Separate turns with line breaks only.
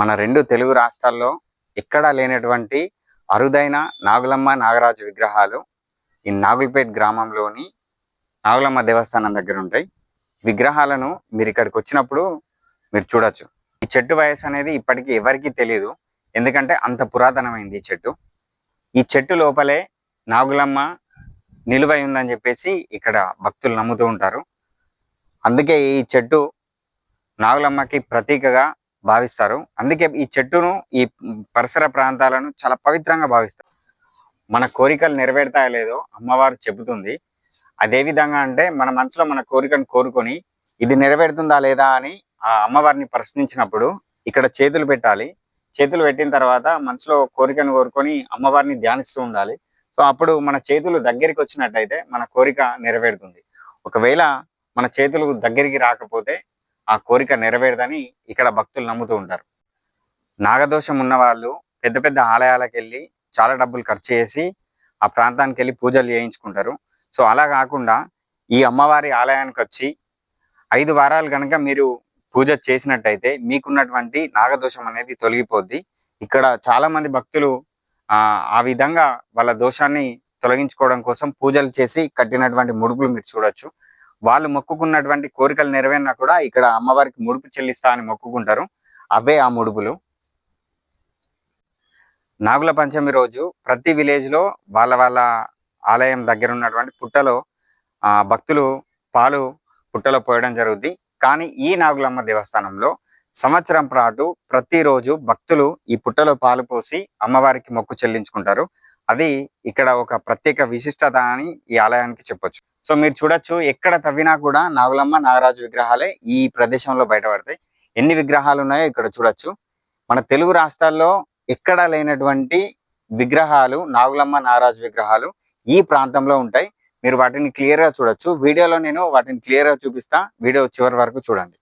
మన రెండు తెలుగు రాష్ట్రాల్లో ఎక్కడా లేనటువంటి అరుదైన నాగులమ్మ నాగరాజు విగ్రహాలు ఈ నాగులపేట్ గ్రామంలోని నాగులమ్మ దేవస్థానం దగ్గర ఉంటాయి. విగ్రహాలను మీరు ఇక్కడికి వచ్చినప్పుడు మీరు చూడొచ్చు. ఈ చెట్టు వయసు అనేది ఇప్పటికీ ఎవరికీ తెలియదు ఎందుకంటే అంత పురాతనమైంది ఈ చెట్టు. ఈ చెట్టు లోపలే నాగులమ్మ నిలువై ఉందని చెప్పేసి ఇక్కడ భక్తులు నమ్ముతూ ఉంటారు. అందుకే ఈ చెట్టు నాగులమ్మకి ప్రతీకగా భావిస్తారు. అందుకే ఈ చెట్టును ఈ పరిసర ప్రాంతాలను చాలా పవిత్రంగా భావిస్తారు. మన కోరికలు నెరవేరుతాయో లేదో అమ్మవారు చెబుతుంది. అదేవిధంగా అంటే మన మనసులో మన కోరికను కోరుకొని ఇది నెరవేరుతుందా లేదా అని ఆ అమ్మవారిని ప్రశ్నించినప్పుడు ఇక్కడ చేతులు పెట్టాలి. చేతులు పెట్టిన తర్వాత మనసులో కోరికను కోరుకొని అమ్మవారిని ధ్యానిస్తూ ఉండాలి. సో అప్పుడు మన చేతులు దగ్గరికి వచ్చినట్టయితే మన కోరిక నెరవేరుతుంది. ఒకవేళ మన చేతులు దగ్గరికి రాకపోతే ఆ కోరిక నెరవేరదని ఇక్కడ భక్తులు నమ్ముతూ ఉంటారు. నాగదోషం ఉన్న వాళ్ళు పెద్ద పెద్ద ఆలయాలకు వెళ్ళి చాలా డబ్బులు ఖర్చు చేసి ఆ ప్రాంతానికి వెళ్ళి పూజలు చేయించుకుంటారు. సో అలా కాకుండా ఈ అమ్మవారి ఆలయానికి వచ్చి ఐదు వారాలు కనుక మీరు పూజ చేసినట్టయితే మీకున్నటువంటి నాగదోషం అనేది తొలగిపోద్ది. ఇక్కడ చాలా మంది భక్తులు ఆ ఆ విధంగా వాళ్ళ దోషాన్ని తొలగించుకోవడం కోసం పూజలు చేసి కట్టినటువంటి ముడుపులు మీరు చూడొచ్చు. వాళ్ళు మొక్కుకున్నటువంటి కోరికలు నెరవేరినా కూడా ఇక్కడ అమ్మవారికి ముడుపు చెల్లిస్తా అని మొక్కుకుంటారు. అవే ఆ ముడుపులు. నాగుల పంచమి రోజు ప్రతి విలేజ్లో వాళ్ళ వాళ్ళ ఆలయం దగ్గర ఉన్నటువంటి పుట్టలో ఆ భక్తులు పాలు పుట్టలో పోయడం జరుగుద్ది. కానీ ఈ నాగులమ్మ దేవస్థానంలో సంవత్సరం పాటు ప్రతిరోజు భక్తులు ఈ పుట్టలో పాలు పోసి అమ్మవారికి మొక్కు చెల్లించుకుంటారు. అది ఇక్కడ ఒక ప్రత్యేక విశిష్టత అని ఈ ఆలయానికి చెప్పొచ్చు. సో మీరు చూడొచ్చు ఎక్కడ తవ్వినా కూడా నాగులమ్మ నాగరాజు విగ్రహాలే ఈ ప్రదేశంలో బయటపడతాయి. ఎన్ని విగ్రహాలు ఉన్నాయో ఇక్కడ చూడొచ్చు. మన తెలుగు రాష్ట్రాల్లో ఎక్కడ లేనటువంటి విగ్రహాలు నాగులమ్మ నాగరాజు విగ్రహాలు ఈ ప్రాంతంలో ఉంటాయి. మీరు వాటిని క్లియర్గా చూడొచ్చు. వీడియోలో నేను వాటిని క్లియర్గా చూపిస్తా. వీడియో చివరి వరకు చూడండి.